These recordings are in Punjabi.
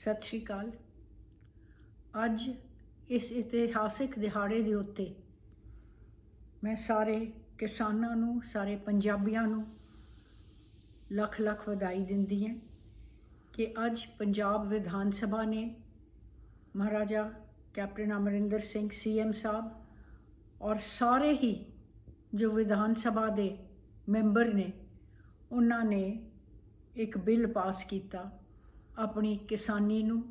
ਸਤਿ ਸ਼੍ਰੀ ਅਕਾਲ। ਅੱਜ ਇਸ ਇਤਿਹਾਸਿਕ ਦਿਹਾੜੇ ਦੇ ਉੱਤੇ ਮੈਂ ਸਾਰੇ ਕਿਸਾਨਾਂ ਨੂੰ, ਸਾਰੇ ਪੰਜਾਬੀਆਂ ਨੂੰ ਲੱਖ ਲੱਖ ਵਧਾਈ ਦਿੰਦੀ ਹਾਂ ਕਿ ਅੱਜ ਪੰਜਾਬ ਵਿਧਾਨ ਸਭਾ ਨੇ ਮਹਾਰਾਜਾ ਕੈਪਟਨ ਅਮਰਿੰਦਰ ਸਿੰਘ ਸੀਐਮ ਸਾਹਿਬ ਔਰ ਸਾਰੇ ਹੀ ਜੋ ਵਿਧਾਨ ਸਭਾ ਦੇ ਮੈਂਬਰ ਨੇ, ਉਹਨਾਂ ਨੇ ਇੱਕ ਬਿੱਲ ਪਾਸ ਕੀਤਾ। ਆਪਣੀ ਕਿਸਾਨੀ ਨੂੰ,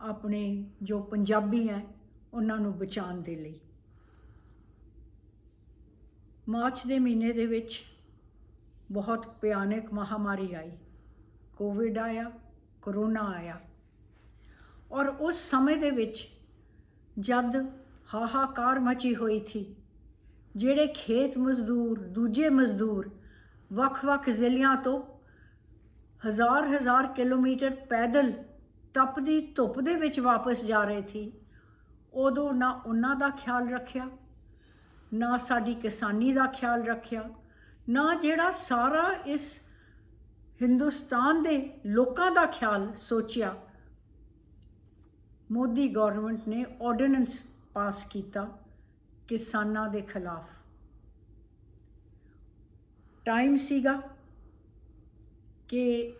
ਆਪਣੇ ਜੋ ਪੰਜਾਬੀ ਹੈ, ਉਹਨਾਂ ਨੂੰ ਬਚਾਉਣ ਦੇ ਲਈ। ਮਾਰਚ ਦੇ ਮਹੀਨੇ ਦੇ ਵਿੱਚ ਬਹੁਤ ਭਿਆਨਕ ਮਹਾਮਾਰੀ ਆਈ। ਕੋਵਿਡ ਆਇਆ ਕਰੋਨਾ ਆਇਆ। ਔਰ ਉਸ ਸਮੇਂ ਦੇ ਵਿੱਚ ਜਦ ਹਾਹਾਕਾਰ ਮਚੀ ਹੋਈ ਥੀ, ਜਿਹੜੇ ਖੇਤ ਮਜ਼ਦੂਰ, ਦੂਜੇ ਮਜ਼ਦੂਰ ਵੱਖ-ਵੱਖ ਜ਼ਿਲ੍ਹਿਆਂ ਤੋਂ ਹਜ਼ਾਰ ਹਜ਼ਾਰ ਕਿਲੋਮੀਟਰ ਪੈਦਲ ਤਪਦੀ ਧੁੱਪ ਦੇ ਵਿੱਚ ਵਾਪਸ ਜਾ ਰਹੇ ਸੀ। ਉਦੋਂ ਨਾ ਉਹਨਾਂ ਦਾ ਖਿਆਲ ਰੱਖਿਆ, ਨਾ ਸਾਡੀ ਕਿਸਾਨੀ ਦਾ ਖਿਆਲ ਰੱਖਿਆ, ਨਾ ਜਿਹੜਾ ਸਾਰਾ ਇਸ ਹਿੰਦੁਸਤਾਨ ਦੇ ਲੋਕਾਂ ਦਾ ਖਿਆਲ ਸੋਚਿਆ। ਮੋਦੀ ਗਵਰਨਮੈਂਟ ਨੇ ਆਰਡੀਨੈਂਸ ਪਾਸ ਕੀਤਾ ਕਿਸਾਨਾਂ ਦੇ ਖਿਲਾਫ। ਟਾਈਮ ਸੀਗਾ। ਕਿ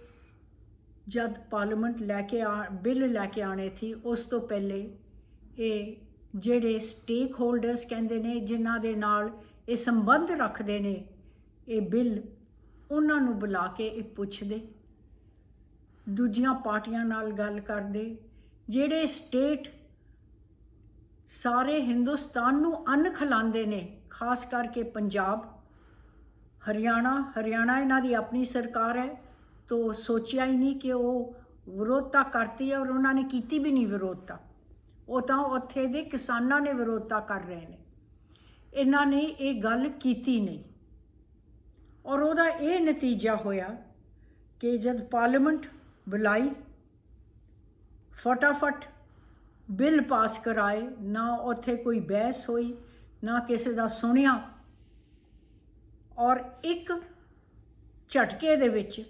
ਜਦ ਪਾਰਲੀਮੈਂਟ ਲੈ ਕੇ ਆ, ਬਿੱਲ ਲੈ ਕੇ ਆਣੇ ਸੀ, ਉਸ ਤੋਂ ਪਹਿਲੇ ਇਹ ਜਿਹੜੇ ਸਟੇਕ ਹੋਲਡਰਸ ਕਹਿੰਦੇ ਨੇ, ਜਿਨ੍ਹਾਂ ਦੇ ਨਾਲ ਇਹ ਸੰਬੰਧ ਰੱਖਦੇ ਨੇ, ਇਹ ਬਿੱਲ ਉਹਨਾਂ ਨੂੰ ਬੁਲਾ ਕੇ ਇਹ ਪੁੱਛਦੇ। ਦੂਜੀਆਂ ਪਾਰਟੀਆਂ ਨਾਲ ਗੱਲ ਕਰਦੇ। ਜਿਹੜੇ ਸਟੇਟ ਸਾਰੇ ਹਿੰਦੁਸਤਾਨ ਨੂੰ ਅੰਨ ਖਿਲਾਉਂਦੇ ਨੇ, ਖਾਸ ਕਰਕੇ ਪੰਜਾਬ, ਹਰਿਆਣਾ ਹਰਿਆਣਾ ਇਹਨਾਂ ਦੀ ਆਪਣੀ ਸਰਕਾਰ ਹੈ। ਤੋ ਸੋਚਿਆ ਹੀ ਨਹੀਂ ਕਿ ਉਹ ਵਿਰੋਧਤਾ ਕਰਤੀ ਹੈ ਔਰ ਉਹਨਾਂ ਨੇ ਕੀਤੀ ਵੀ ਨਹੀਂ ਵਿਰੋਧਤਾ ਉਹ ਤਾਂ ਉੱਥੇ ਦੇ ਕਿਸਾਨਾਂ ਨੇ ਵਿਰੋਧਤਾ ਕਰ ਰਹੇ ਨੇ। ਇਹਨਾਂ ਨੇ ਇਹ ਗੱਲ ਕੀਤੀ ਨਹੀਂ। ਔਰ ਉਹਦਾ ਇਹ ਨਤੀਜਾ ਹੋਇਆ ਕਿ ਜਦ ਪਾਰਲੀਮੈਂਟ ਬੁਲਾਈ, ਫਟਾਫਟ ਬਿੱਲ ਪਾਸ ਕਰਾਏ, ਨਾ ਉੱਥੇ ਕੋਈ ਬਹਿਸ ਹੋਈ, ਨਾ ਕਿਸੇ ਦਾ ਸੁਣਿਆ। ਔਰ ਇੱਕ ਝਟਕੇ ਦੇ ਵਿੱਚ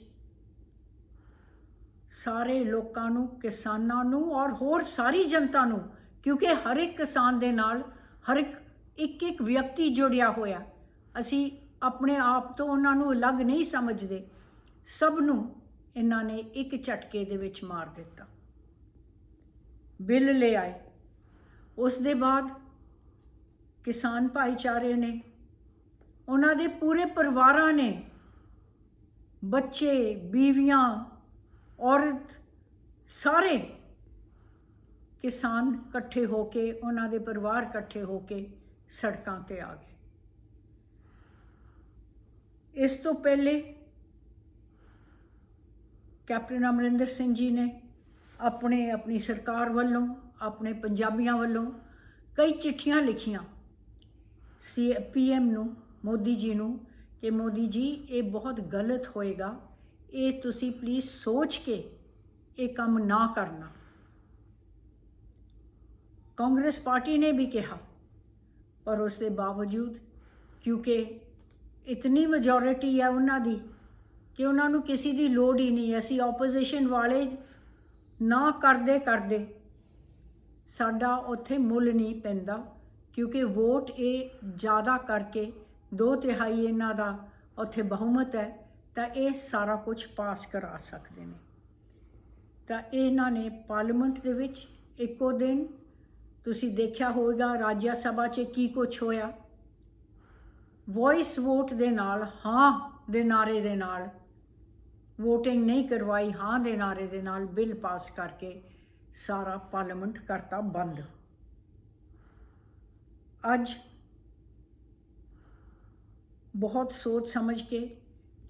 ਸਾਰੇ ਲੋਕਾਂ ਨੂੰ, ਕਿਸਾਨਾਂ ਨੂੰ ਔਰ ਹੋਰ ਸਾਰੀ ਜਨਤਾ ਨੂੰ, ਕਿਉਂਕਿ ਹਰ ਇੱਕ ਕਿਸਾਨ ਦੇ ਨਾਲ ਹਰ ਇੱਕ ਇੱਕ ਇੱਕ ਵਿਅਕਤੀ ਜੁੜਿਆ ਹੋਇਆ। ਅਸੀਂ ਆਪਣੇ ਆਪ ਤੋਂ ਉਹਨਾਂ ਨੂੰ ਅਲੱਗ ਨਹੀਂ ਸਮਝਦੇ। ਸਭ ਨੂੰ ਇਹਨਾਂ ਨੇ ਇੱਕ ਝਟਕੇ ਦੇ ਵਿੱਚ ਮਾਰ ਦਿੱਤਾ। ਬਿੱਲ ਲੈ ਆਏ। ਉਸ ਦੇ ਬਾਅਦ ਕਿਸਾਨ ਭਾਈਚਾਰੇ ਨੇ, ਉਹਨਾਂ ਦੇ ਪੂਰੇ ਪਰਿਵਾਰਾਂ ਨੇ ਬੱਚੇ, ਬੀਵੀਆਂ ਔਰਤ ਸਾਰੇ ਕਿਸਾਨ ਇਕੱਠੇ ਹੋ ਕੇ, ਉਹਨਾਂ ਦੇ ਪਰਿਵਾਰ ਇਕੱਠੇ ਹੋ ਕੇ ਸੜਕਾਂ ਤੇ ਆ ਗਏ। ਇਸ ਤੋਂ ਪਹਿਲੇ ਕੈਪਟਨ ਅਮਰਿੰਦਰ ਸਿੰਘ ਜੀ ਨੇ ਆਪਣੇ, ਆਪਣੀ ਸਰਕਾਰ ਵੱਲੋਂ, ਆਪਣੇ ਪੰਜਾਬੀਆਂ ਵੱਲੋਂ ਕਈ ਚਿੱਠੀਆਂ ਲਿਖੀਆਂ। ਸੀ ਪੀਐਮ ਨੂੰ, ਮੋਦੀ ਜੀ ਨੂੰ ਕਿ ਮੋਦੀ ਜੀ, ਇਹ ਬਹੁਤ ਗਲਤ ਹੋਏਗਾ। ਇਹ ਤੁਸੀਂ ਪਲੀਜ਼ ਸੋਚ ਕੇ ਇਹ ਕੰਮ ਨਾ ਕਰਨਾ। ਕਾਂਗਰਸ ਪਾਰਟੀ ਨੇ ਵੀ ਕਿਹਾ, ਪਰ ਉਸ ਦੇ ਬਾਵਜੂਦ, ਕਿਉਂਕਿ ਇਤਨੀ ਮੈਜੋਰਿਟੀ ਹੈ ਉਹਨਾਂ ਦੀ ਕਿ ਉਹਨਾਂ ਨੂੰ ਕਿਸੇ ਦੀ ਲੋੜ ਹੀ ਨਹੀਂ। ਅਸੀਂ ਆਪੋਜੀਸ਼ਨ ਵਾਲੇ ਨਾ ਕਰਦੇ ਕਰਦੇ ਸਾਡਾ ਉੱਥੇ ਮੁੱਲ ਨਹੀਂ ਪੈਂਦਾ, ਕਿਉਂਕਿ ਵੋਟ ਇਹ ਜ਼ਿਆਦਾ ਕਰਕੇ ਦੋ ਤਿਹਾਈ ਇਹਨਾਂ ਦਾ ਉੱਥੇ ਬਹੁਮਤ ਹੈ। ਤਾਂ ਇਹ ਸਾਰਾ ਕੁਝ ਪਾਸ ਕਰਾ ਸਕਦੇ ਨੇ। ਤਾਂ ਇਹਨਾਂ ਨੇ ਪਾਰਲੀਮੈਂਟ ਦੇ ਵਿੱਚ ਇੱਕੋ ਦਿਨ, ਤੁਸੀਂ ਦੇਖਿਆ ਹੋਵੇਗਾ ਰਾਜ ਸਭਾ 'ਚ ਕੀ ਕੁਝ ਹੋਇਆ। ਵੌਇਸ ਵੋਟ ਦੇ ਨਾਲ, ਹਾਂ ਦੇ ਨਾਰੇ ਦੇ ਨਾਲ, VOTING ਨਹੀਂ ਕਰਵਾਈ, ਹਾਂ ਦੇ ਨਾਰੇ ਦੇ ਨਾਲ ਬਿੱਲ ਪਾਸ ਕਰਕੇ ਸਾਰਾ ਪਾਰਲੀਮੈਂਟ ਕਰਤਾ ਬੰਦ। ਅੱਜ ਬਹੁਤ ਸੋਚ ਸਮਝ ਕੇ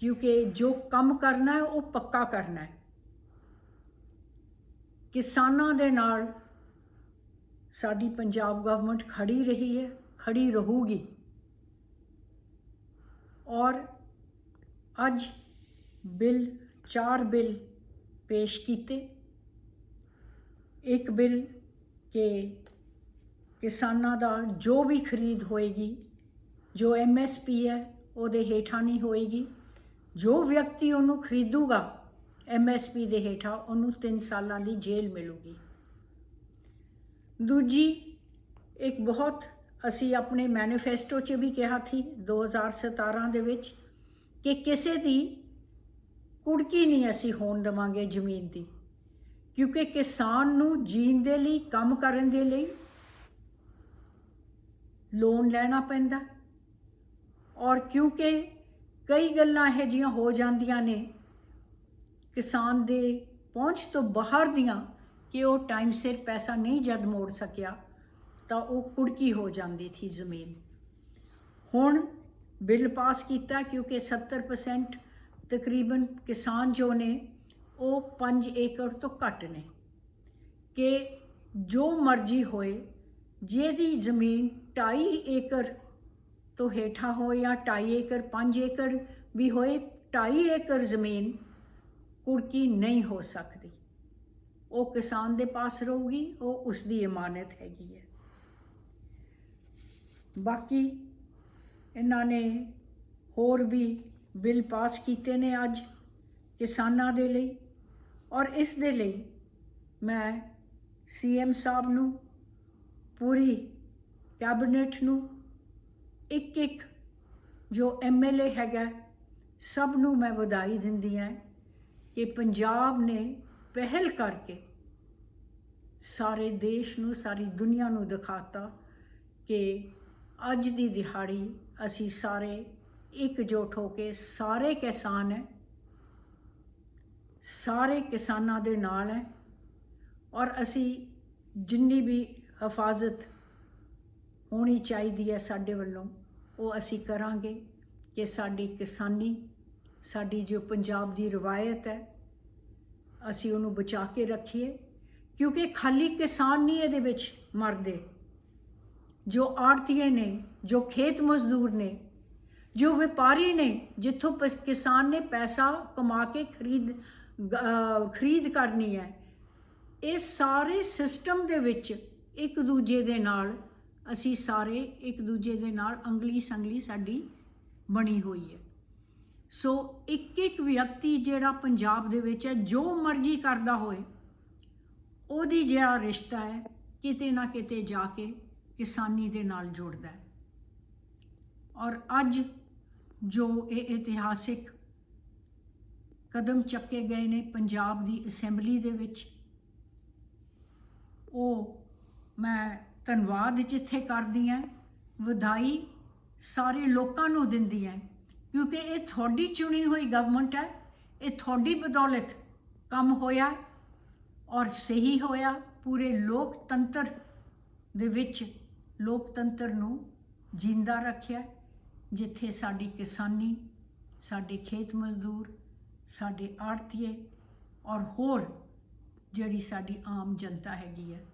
ਕਿਉਂਕਿ ਜੋ ਕੰਮ ਕਰਨਾ ਹੈ, ਉਹ ਪੱਕਾ ਕਰਨਾ ਹੈ। ਕਿਸਾਨਾਂ ਦੇ ਨਾਲ ਸਾਡੀ ਪੰਜਾਬ ਗਵਰਨਮੈਂਟ ਖੜੀ ਰਹੀ ਹੈ, ਖੜੀ ਰਹੂਗੀ। ਔਰ ਅੱਜ ਬਿੱਲ, ਚਾਰ ਬਿੱਲ ਪੇਸ਼ ਕੀਤੇ। ਇੱਕ ਬਿੱਲ ਕਿ ਕਿਸਾਨਾਂ ਦਾ ਜੋ ਵੀ ਖਰੀਦ ਹੋਏਗੀ, ਜੋ ਐਮਐਸਪੀ ਹੈ, ਉਹਦੇ ਹੇਠਾਂ ਨਹੀਂ ਹੋਏਗੀ। ਜੋ ਵਿਅਕਤੀ ਉਹਨੂੰ ਖਰੀਦੂਗਾ ਐਮਐਸਪੀ ਦੇ ਹੇਠਾਂ ਉਹਨੂੰ 3 ਸਾਲਾਂ ਦੀ ਜੇਲ੍ਹ ਮਿਲੂਗੀ। ਦੂਜੀ, ਇੱਕ ਬਹੁਤ ਅਸੀਂ ਆਪਣੇ ਮੈਨੀਫੈਸਟੋ 'ਚ ਵੀ ਕਿਹਾ ਸੀ 2017 ਦੇ ਵਿੱਚ ਕਿ ਕਿਸੇ ਦੀ ਕੁੜਕੀ ਨਹੀਂ ਅਸੀਂ ਹੋਣ ਦੇਵਾਂਗੇ ਜ਼ਮੀਨ ਦੀ, ਕਿਉਂਕਿ ਕਿਸਾਨ ਨੂੰ ਜੀਣ ਦੇ ਲਈ, ਕੰਮ ਕਰਨ ਦੇ ਲਈ ਲੋਨ ਲੈਣਾ ਪੈਂਦਾ। ਔਰ ਕਿਉਂਕਿ ਕਈ ਗੱਲਾਂ ਇਹੋ ਜਿਹੀਆਂ ਹੋ ਜਾਂਦੀਆਂ ਨੇ। ਕਿਸਾਨ ਦੇ ਪਹੁੰਚ ਤੋਂ ਬਾਹਰ ਦੀਆਂ ਕਿ ਉਹ ਟਾਈਮ ਸਿਰ ਪੈਸਾ ਨਹੀਂ ਜਦ ਮੋੜ ਸਕਿਆ, ਤਾਂ ਉਹ ਕੁੜਕੀ ਹੋ ਜਾਂਦੀ ਥੀ ਜ਼ਮੀਨ। ਹੁਣ ਬਿੱਲ ਪਾਸ ਕੀਤਾ ਕਿਉਂਕਿ 70% ਤਕਰੀਬਨ ਕਿਸਾਨ ਜੋ ਨੇ, ਉਹ 5 ਏਕੜ ਤੋਂ ਘੱਟ ਨੇ। ਕਿ ਜੋ ਮਰਜ਼ੀ ਹੋਏ, ਜਿਹਦੀ ਜ਼ਮੀਨ 2.5 ਏਕੜ ਤੋਂ ਹੇਠਾਂ ਹੋਏ ਜਾਂ 2.5 ਏਕੜ 5 ਏਕੜ ਵੀ ਹੋਏ 2.5 ਏਕੜ ਜ਼ਮੀਨ ਕੁੜਕੀ ਨਹੀਂ ਹੋ ਸਕਦੀ। ਉਹ ਕਿਸਾਨ ਦੇ ਪਾਸ ਰਹੂਗੀ, ਉਹ ਉਸ ਦੀ ਇਮਾਨਤ ਹੈਗੀ ਹੈ। ਬਾਕੀ ਇਹਨਾਂ ਨੇ ਹੋਰ ਵੀ ਬਿੱਲ ਪਾਸ ਕੀਤੇ ਨੇ ਅੱਜ ਕਿਸਾਨਾਂ ਦੇ ਲਈ ਔਰ ਇਸ ਦੇ ਲਈ ਮੈਂ ਸੀਐਮ ਸਾਹਿਬ ਨੂੰ, ਪੂਰੀ ਕੈਬਨਿਟ ਨੂੰ ਇੱਕ ਇੱਕ ਜੋ ਐਮਐਲਏ ਹੈਗਾ, ਸਭ ਨੂੰ ਮੈਂ ਵਧਾਈ ਦਿੰਦੀ ਹਾਂ ਕਿ ਪੰਜਾਬ ਨੇ ਪਹਿਲ ਕਰਕੇ ਸਾਰੇ ਦੇਸ਼ ਨੂੰ, ਸਾਰੀ ਦੁਨੀਆ ਨੂੰ ਦਿਖਾਤਾ ਕਿ ਅੱਜ ਦੀ ਦਿਹਾੜੀ ਅਸੀਂ ਸਾਰੇ ਇਕਜੁੱਟ ਹੋ ਕੇ ਸਾਰੇ ਕਿਸਾਨ ਹੈ, ਸਾਰੇ ਕਿਸਾਨਾਂ ਦੇ ਨਾਲ ਹੈ ਔਰ ਅਸੀਂ ਜਿੰਨੀ ਵੀ ਹਿਫਾਜ਼ਤ ਹੋਣੀ ਚਾਹੀਦੀ ਹੈ ਸਾਡੇ ਵੱਲੋਂ ਉਹ ਅਸੀਂ ਕਰਾਂਗੇ ਕਿ ਸਾਡੀ ਕਿਸਾਨੀ, ਸਾਡੀ ਜੋ ਪੰਜਾਬ ਦੀ ਰਵਾਇਤ ਹੈ, ਅਸੀਂ ਉਹਨੂੰ ਬਚਾ ਕੇ ਰੱਖੀਏ, ਕਿਉਂਕਿ ਖਾਲੀ ਕਿਸਾਨ ਨਹੀਂ ਇਹਦੇ ਵਿੱਚ ਮਰਦੇ। ਜੋ ਆੜਤੀਏ ਨੇ, ਜੋ ਖੇਤ ਮਜ਼ਦੂਰ ਨੇ, ਜੋ ਵਪਾਰੀ ਨੇ, ਜਿੱਥੋਂ ਪ- ਕਿਸਾਨ ਨੇ ਪੈਸਾ ਕਮਾ ਕੇ ਖਰੀਦ ਖਰੀਦ ਕਰਨੀ ਹੈ, ਇਹ ਸਾਰੇ ਸਿਸਟਮ ਦੇ ਵਿੱਚ ਇੱਕ ਦੂਜੇ ਦੇ ਨਾਲ ਅਸੀਂ ਸਾਰੇ ਇੱਕ ਦੂਜੇ ਦੇ ਨਾਲ ਅੰਗਲੀ ਸੰਗਲੀ ਸਾਡੀ ਬਣੀ ਹੋਈ ਹੈ। ਸੋ ਇੱਕ ਇੱਕ ਵਿਅਕਤੀ ਜਿਹੜਾ ਪੰਜਾਬ ਦੇ ਵਿੱਚ ਹੈ, ਜੋ ਮਰਜ਼ੀ ਕਰਦਾ ਹੋਏ, ਉਹਦੀ ਜਿਹੜਾ ਰਿਸ਼ਤਾ ਹੈ, ਕਿਤੇ ਨਾ ਕਿਤੇ ਜਾ ਕੇ ਕਿਸਾਨੀ ਦੇ ਨਾਲ ਜੁੜਦਾ ਹੈ। ਔਰ ਅੱਜ ਜੋ ਇਹ ਇਤਿਹਾਸਿਕ ਕਦਮ ਚੱਕੇ ਗਏ ਨੇ ਪੰਜਾਬ ਦੀ ਅਸੈਂਬਲੀ ਦੇ ਵਿੱਚ, ਉਹ ਮੈਂ ਧੰਨਵਾਦ ਜਿੱਥੇ ਕਰਦੀ ਹਾਂ ਵਧਾਈ ਸਾਰੇ ਲੋਕਾਂ ਨੂੰ ਦਿੰਦੀ ਹਾਂ, ਕਿਉਂਕਿ ਇਹ ਤੁਹਾਡੀ ਚੁਣੀ ਹੋਈ ਗਵਰਨਮੈਂਟ ਹੈ, ਇਹ ਤੁਹਾਡੀ ਬਦੌਲਤ ਕੰਮ ਹੋਇਆ ਔਰ ਸਹੀ ਹੋਇਆ, ਪੂਰੇ ਲੋਕਤੰਤਰ ਦੇ ਵਿੱਚ ਲੋਕਤੰਤਰ ਨੂੰ ਜਿੰਦਾ ਰੱਖਿਆ ਜਿੱਥੇ ਸਾਡੀ ਕਿਸਾਨੀ, ਸਾਡੇ ਖੇਤ ਮਜ਼ਦੂਰ, ਸਾਡੇ ਆੜਤੀਏ ਔਰ ਹੋਰ ਜਿਹੜੀ ਸਾਡੀ ਆਮ ਜਨਤਾ ਹੈਗੀ ਹੈ,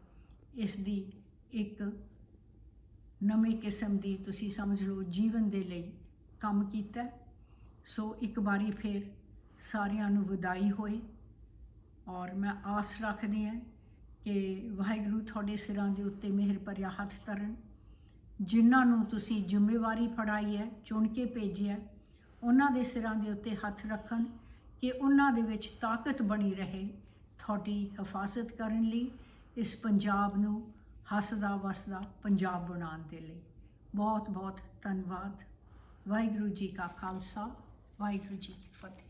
ਇਸ ਦੀ ਇੱਕ ਨਵੇਂ ਕਿਸਮ ਦੀ ਤੁਸੀਂ ਸਮਝ ਲਓ ਜੀਵਨ ਦੇ ਲਈ ਕੰਮ ਕੀਤਾ। ਸੋ ਇੱਕ ਵਾਰੀ ਫਿਰ ਸਾਰਿਆਂ ਨੂੰ ਵਧਾਈ ਹੋਏ ਔਰ ਮੈਂ ਆਸ ਰੱਖਦੀ ਹਾਂ ਕਿ ਵਾਹਿਗੁਰੂ ਤੁਹਾਡੇ ਸਿਰਾਂ ਦੇ ਉੱਤੇ ਮਿਹਰ ਭਰਿਆ ਹੱਥ ਧਰਨ। ਜਿਨ੍ਹਾਂ ਨੂੰ ਤੁਸੀਂ ਜ਼ਿੰਮੇਵਾਰੀ ਫੜਾਈ ਹੈ, ਚੁਣ ਕੇ ਭੇਜਿਆ ਉਹਨਾਂ ਦੇ ਸਿਰਾਂ ਦੇ ਉੱਤੇ ਹੱਥ ਰੱਖਣ ਕਿ ਉਹਨਾਂ ਦੇ ਵਿੱਚ ਤਾਕਤ ਬਣੀ ਰਹੇ। ਤੁਹਾਡੀ ਹਿਫਾਜ਼ਤ ਕਰਨ ਲਈ ਇਸ ਪੰਜਾਬ ਨੂੰ ਹੱਸਦਾ ਵਸਦਾ ਪੰਜਾਬ ਬਣਾਉਣ ਦੇ ਲਈ। ਬਹੁਤ ਬਹੁਤ ਧੰਨਵਾਦ। ਵਾਹਿਗੁਰੂ ਜੀ ਕਾ ਖਾਲਸਾ, ਵਾਹਿਗੁਰੂ ਜੀ ਕੀ ਫਤਿਹ।